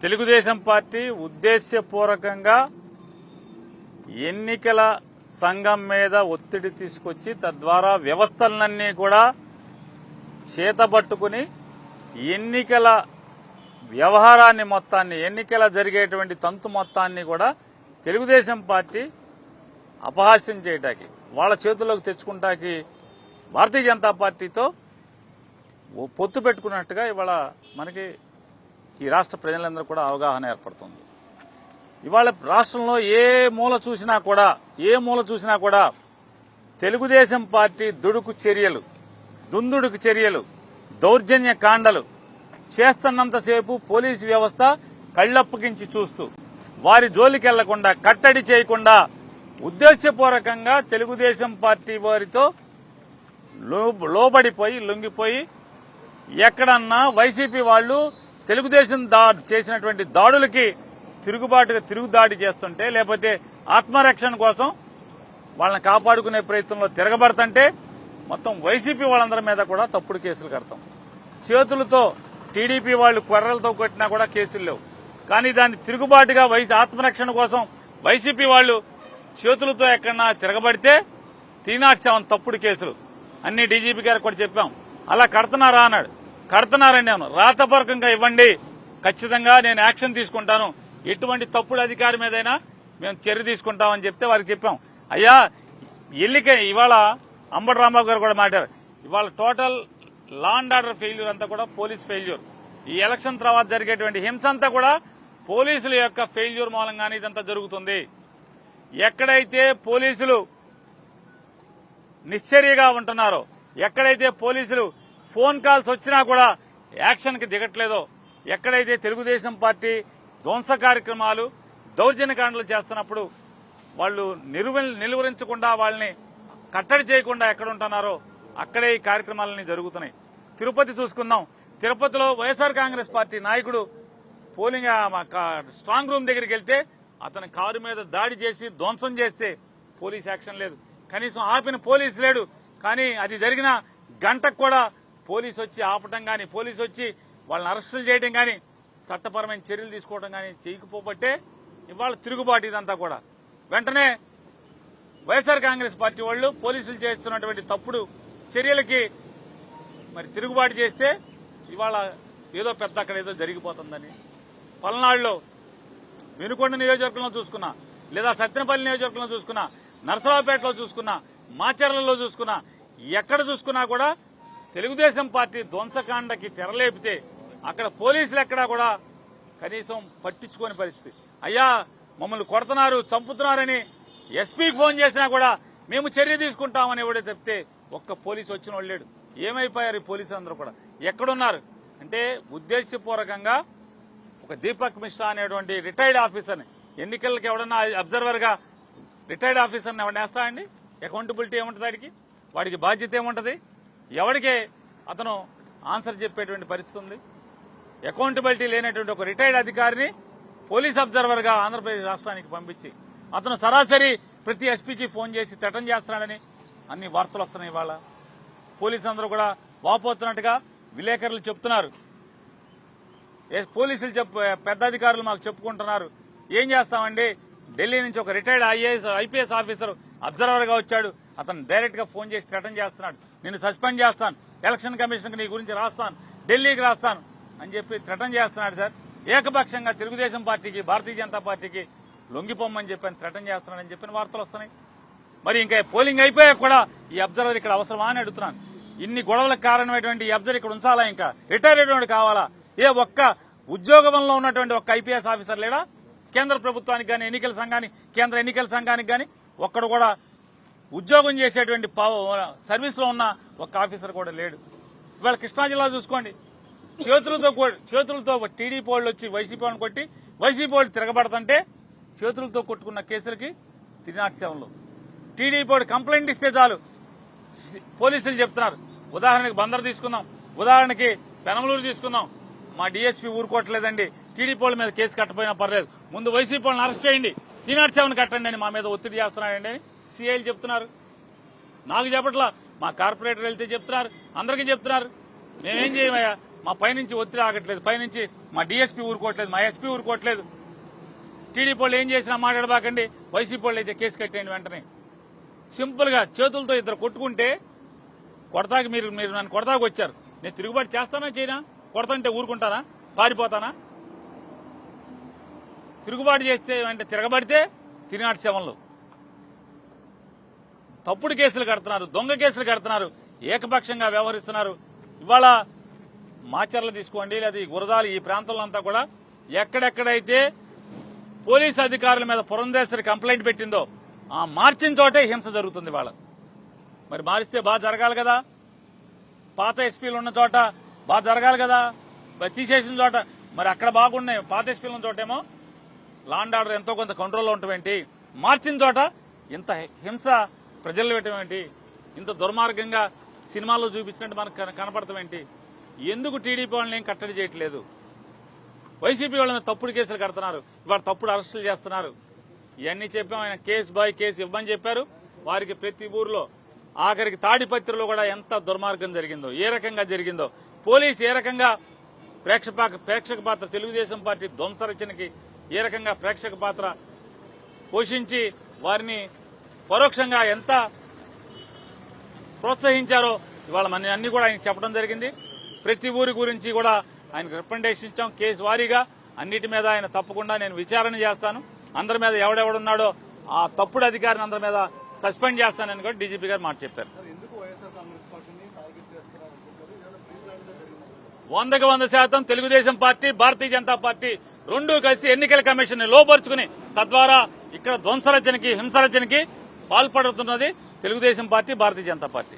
Telugu Desam party ఉద్దేశ్యపూర్వకంగా ఎన్నికల సంఘం మీద ఒత్తిడి తీసుకొచ్చి తద్వారా వ్యవస్థలన్నీ కూడా చేతబట్టుకుని ఎన్నికల వ్యవహారాన్ని మొత్తాన్ని ఎన్నికల జరిగేటువంటి తంతు మొత్తాన్ని కూడా తెలుగుదేశం పార్టీ అపహాస్యం చేయటానికి వాళ్ళ చేతుల్లోకి తెచ్చుకుంటాకి భారతీయ జనతా పార్టీతో పొత్తు పెట్టుకున్నట్టుగా ఇవాళ మనకి ఈ రాష్ట్ర ప్రజలందరూ కూడా అవగాహన ఏర్పడుతుంది. ఇవాళ రాష్ట్రంలో ఏ మూల చూసినా కూడా ఏ మూల చూసినా కూడా తెలుగుదేశం పార్టీ దుడుకు చర్యలు దుందుడుకు చర్యలు దౌర్జన్య కాండలు చేస్తున్నంతసేపు పోలీసు వ్యవస్థ కళ్ళప్పగించి చూస్తూ వారి జోలికెళ్ళకుండా కట్టడి చేయకుండా ఉద్దేశపూర్వకంగా తెలుగుదేశం పార్టీ వారితో లోబడిపోయి లొంగిపోయి ఎక్కడన్నా వైసీపీ వాళ్ళు తెలుగుదేశం దా చేసినటువంటి దాడులకి తిరుగుబాటుగా తిరుగుదాడి చేస్తుంటే లేకపోతే ఆత్మరక్షణ కోసం వాళ్ళని కాపాడుకునే ప్రయత్నంలో తిరగబడుతుంటే మొత్తం వైసీపీ వాళ్ళందరి మీద కూడా తప్పుడు కేసులు కడతాం. చేతులతో టీడీపీ వాళ్ళు కొర్రలతో కొట్టినా కూడా కేసులు లేవు. కానీ దాన్ని తిరుగుబాటుగా వైసీ ఆత్మరక్షణ కోసం వైసీపీ వాళ్ళు చేతులతో ఎక్కడన్నా తిరగబడితే త్రీ నాట్ సెవెన్ తప్పుడు కేసులు. అన్ని డీజీపీ గారు కూడా చెప్పాం. అలా కడుతున్నారా అన్నాడు. కడుతున్నారని నేను రాతపూర్వకంగా ఇవ్వండి. ఖచ్చితంగా నేను యాక్షన్ తీసుకుంటాను. ఎటువంటి తప్పుడు అధికారి మీదైనా మేము చర్య తీసుకుంటామని చెప్తే వారికి చెప్పాం. అయ్యా ఎల్లిక ఇవాళ అంబటి రాంబాబు గారు కూడా మాట్లాడారు. ఇవాళ total law and order failure అంతా కూడా పోలీస్ ఫెయిల్యూర్ ఈ ఎలక్షన్ తర్వాత జరిగేటువంటి హింస అంతా కూడా పోలీసుల యొక్క ఫెయిల్యూర్ మూలంగానే ఇదంతా జరుగుతుంది. ఎక్కడైతే పోలీసులు నిశ్చర్యగా ఉంటున్నారో ఎక్కడైతే పోలీసులు ఫోన్ కాల్స్ వచ్చినా కూడా యాక్షన్కి దిగట్లేదో. ఎక్కడైతే తెలుగుదేశం పార్టీ ధ్వంస కార్యక్రమాలు దౌర్జన్యకాండలు చేస్తున్నప్పుడు వాళ్ళు నిలువ నిలువరించకుండా వాళ్ళని కట్టడి చేయకుండా ఎక్కడ ఉంటున్నారో అక్కడే ఈ కార్యక్రమాలన్నీ జరుగుతున్నాయి. తిరుపతి చూసుకుందాం. తిరుపతిలో వైఎస్ఆర్ కాంగ్రెస్ పార్టీ నాయకుడు పోలింగ్ మా కా- స్ట్రాంగ్ రూమ్ దగ్గరికి వెళ్తే అతని కారు మీద దాడి చేసి ధ్వంసం చేస్తే పోలీస్ యాక్షన్ లేదు. కనీసం ఆపిన పోలీస్ లేడు. కానీ అది జరిగిన గంటకు కూడా పోలీస్ వచ్చి ఆపటం కానీ పోలీస్ వచ్చి వాళ్ళని అరెస్టులు చేయడం కానీ చట్టపరమైన చర్యలు తీసుకోవడం కానీ చేయకపోబట్టే ఇవాళ తిరుగుబాటు ఇదంతా కూడా. వెంటనే వైఎస్ఆర్ కాంగ్రెస్ పార్టీ వాళ్ళు పోలీసులు చేస్తున్నటువంటి తప్పుడు చర్యలకి మరి తిరుగుబాటు చేస్తే ఇవాళ ఏదో పెద్ద అక్కడ ఏదో జరిగిపోతుందని. పల్నాడులో వెనుకొండ నియోజకవర్గంలో చూసుకున్నా లేదా సత్యనపల్లి నియోజకవర్గంలో చూసుకున్నా నరసరావుపేటలో చూసుకున్నా మాచర్లలో చూసుకున్నా ఎక్కడ చూసుకున్నా కూడా తెలుగుదేశం పార్టీ ధ్వంసకాండకి తెరలేపితే అక్కడ పోలీసులు ఎక్కడా కూడా కనీసం పట్టించుకోని పరిస్థితి. అయ్యా మమ్మల్ని కొడుతున్నారు చంపుతున్నారని ఎస్పీకి ఫోన్ చేసినా కూడా మేము చర్య తీసుకుంటామని ఎవడే చెప్తే ఒక్క పోలీసు వచ్చిన వాళ్ళు ఏమైపోయారు ఈ పోలీసులు అందరూ కూడా? ఎక్కడున్నారు? అంటే ఉద్దేశపూర్వకంగా ఒక దీపక్ మిశ్రా అనేటువంటి రిటైర్డ్ ఆఫీసర్ని ఎన్నికలకు ఎవడన్నా అబ్జర్వర్గా రిటైర్డ్ ఆఫీసర్ని ఎవరిని వేస్తా అండి అకౌంటబిలిటీ ఏముంటుంది వాడికి? వాడికి బాధ్యత ఏముంటుంది? ఎవరికి అతను ఆన్సర్ చెప్పేటువంటి పరిస్థితి ఉంది? అకౌంటబిలిటీ లేనటువంటి ఒక రిటైర్డ్ అధికారిని పోలీస్ అబ్జర్వర్గా ఆంధ్రప్రదేశ్ రాష్ట్రానికి పంపించి అతను సరాసరి ప్రతి ఎస్పీకి ఫోన్ చేసి థ్రెటన్ చేస్తున్నాడని అన్ని వార్తలు వస్తున్నాయి ఇవాళ. పోలీసు అందరూ కూడా వాపోతున్నట్టుగా విలేకరులు చెప్తున్నారు. పోలీసులు చెప్పు పెద్ద అధికారులు మాకు చెప్పుకుంటున్నారు. ఏం చేస్తామండి? ఢిల్లీ నుంచి ఒక రిటైర్డ్ ఐఏఎస్ ఐపీఎస్ ఆఫీసర్ అబ్జర్వర్గా వచ్చాడు. అతను డైరెక్ట్గా ఫోన్ చేసి థ్రెటన్ చేస్తున్నాడు. నేను సస్పెండ్ చేస్తాను. ఎలక్షన్ కమిషన్ నీ గురించి రాస్తాను. ఢిల్లీకి రాస్తాను. అని చెప్పి థ్రెటన్ చేస్తున్నాడు సార్. ఏకపక్షంగా తెలుగుదేశం పార్టీకి భారతీయ జనతా పార్టీకి లొంగిపోమని చెప్పని థ్రెటన్ చేస్తున్నాడని చెప్పిన వార్తలు వస్తున్నాయి. మరి ఇంకా పోలింగ్ అయిపోయాక కూడా ఈ అబ్జర్వర్ ఇక్కడ అవసరమా అని అడుగుతున్నాను. ఇన్ని గొడవలకు కారణమైనటువంటి ఈ అబ్జర్వర్ ఇక్కడ ఉంచాలా ఇంకా? రిటైర్ అయినటువంటి కావాలా? ఏ ఒక్క ఉద్యోగంలో ఉన్నటువంటి ఒక్క ఐపీఎస్ ఆఫీసర్ లేడా? కేంద్ర ప్రభుత్వానికి కానీ ఎన్నికల సంఘానికి కేంద్ర ఎన్నికల సంఘానికి కానీ ఒక్కడు కూడా ఉద్యోగం చేసేటువంటి సర్వీస్లో ఉన్న ఒక ఆఫీసర్ కూడా లేడు. ఇవాళ కృష్ణా జిల్లా చూసుకోండి. చేతులతో చేతులతో టీడీపీ వాళ్ళు వచ్చి వైసీపీ వాళ్ళని కొట్టి వైసీపీ వాళ్ళు తిరగబడతంటే చేతులతో కొట్టుకున్న కేసులకి త్రీ నాట్ సెవెన్లో టీడీపీ వాడు కంప్లైంట్ ఇస్తే చాలు. పోలీసులు చెప్తున్నారు. ఉదాహరణకి బందర్ తీసుకుందాం. ఉదాహరణకి పెనమలూరు తీసుకుందాం. మా డీఎస్పీ ఊరుకోవట్లేదండి. టీడీపీ వాళ్ళ మీద కేసు కట్టపోయినా పర్లేదు. ముందు వైసీపీ వాళ్ళని అరెస్ట్ చేయండి. త్రీ నాట్ సెవెన్ కట్టండి అని మా మీద ఒత్తిడి చేస్తున్నాడండి అని సిఐలు చెప్తున్నారు. నాకు చెప్పట్లా మా కార్పొరేటర్ వెళ్తే చెప్తున్నారు అందరికీ చెప్తున్నారు. నేనేం చేయమయ్యా? మా పైనుంచి ఒత్తిడి ఆగట్లేదు. పైనుంచి మా డిఎస్పీ ఊరుకోవట్లేదు మా ఎస్పీ ఊరుకోవట్లేదు. టీడీపీ వాళ్ళు ఏం చేసినా మాట్లాడబాకండి. వైసీపీ వాళ్ళు అయితే కేసు కట్టేయండి వెంటనే. సింపుల్గా చేతులతో ఇద్దరు కొట్టుకుంటే కొడతాకి మీరు మీరు నన్ను కొడతాకు వచ్చారు. నేను తిరుగుబాటు చేస్తానా చేయనా? కొడతంటే ఊరుకుంటానా? పారిపోతానా? తిరుగుబాటు చేస్తే వెంట తిరగబడితే తిరినాటి శవంలో. తప్పుడు కేసులు కడుతున్నారు దొంగ కేసులు కడుతున్నారు ఏకపక్షంగా వ్యవహరిస్తున్నారు. ఇవాళ మాచర్లు తీసుకోండి లేదా ఈ గురజాలు ఈ ప్రాంతంలో అంతా కూడా ఎక్కడెక్కడైతే పోలీస్ అధికారుల మీద పురంధేశ్వరి కంప్లైంట్ పెట్టిందో ఆ మార్చిన చోటే హింస జరుగుతుంది వాళ్ళ మరి మారిస్తే బాగా జరగాలి కదా. పాత ఎస్పీలు ఉన్న చోట బాగా జరగాలి కదా. మరి తీసేసిన చోట మరి అక్కడ బాగున్నాయి పాత ఎస్పీలు ఉన్న చోటేమో లాండ్ ఆర్డర్ ఎంతో కొంత కంట్రోల్లో ఉంటామేంటి ఏంటి మార్చిన చోట ఇంత హింస ప్రజలు పెట్టమేంటి ఇంత దుర్మార్గంగా సినిమాల్లో చూపించినట్టు మనకు కనపడతామేంటి ఏంటి? ఎందుకు టీడీపీ వాళ్ళని ఏం కట్టడి చేయట్లేదు? వైసీపీ వాళ్ళ మీద తప్పుడు కేసులు కడుతున్నారు. ఇవాళ తప్పుడు అరెస్టులు చేస్తున్నారు. ఇవన్నీ చెప్పాం ఆయన కేసు బాయ్ కేసు ఇవ్వమని చెప్పారు. వారికి ప్రతి ఊర్లో ఆఖరికి తాడిపత్రిలో కూడా ఎంత దుర్మార్గం జరిగిందో ఏ రకంగా జరిగిందో పోలీస్ ఏ రకంగా ప్రేక్షక ప్రేక్షక పాత్ర తెలుగుదేశం పార్టీ ధ్వంసరచనకి ఏ రకంగా ప్రేక్షక పాత్ర పోషించి వారిని పరోక్షంగా ఎంత ప్రోత్సహించారో ఇవాళ మన అన్ని కూడా ఆయన చెప్పడం జరిగింది. ప్రతి ఊరి గురించి కూడా ఆయనకు రికమెండేషన్ ఇచ్చాం కేసు వారీగా. అన్నిటి మీద ఆయన తప్పకుండా నేను విచారణ చేస్తాను. అందరి మీద ఎవడెవడున్నాడో ఆ తప్పుడు అధికారిని అందరి మీద సస్పెండ్ చేస్తానని కూడా డీజీపీ గారు మాట చెప్పారు. వందకు వంద శాతం తెలుగుదేశం పార్టీ భారతీయ జనతా పార్టీ రెండూ కలిసి ఎన్నికల కమిషన్ని లోపరుచుకుని తద్వారా ఇక్కడ ధ్వంసరచనకి హింసరచనకి పాల్పడుతున్నది తెలుగుదేశం పార్టీ భారతీయ జనతా పార్టీ.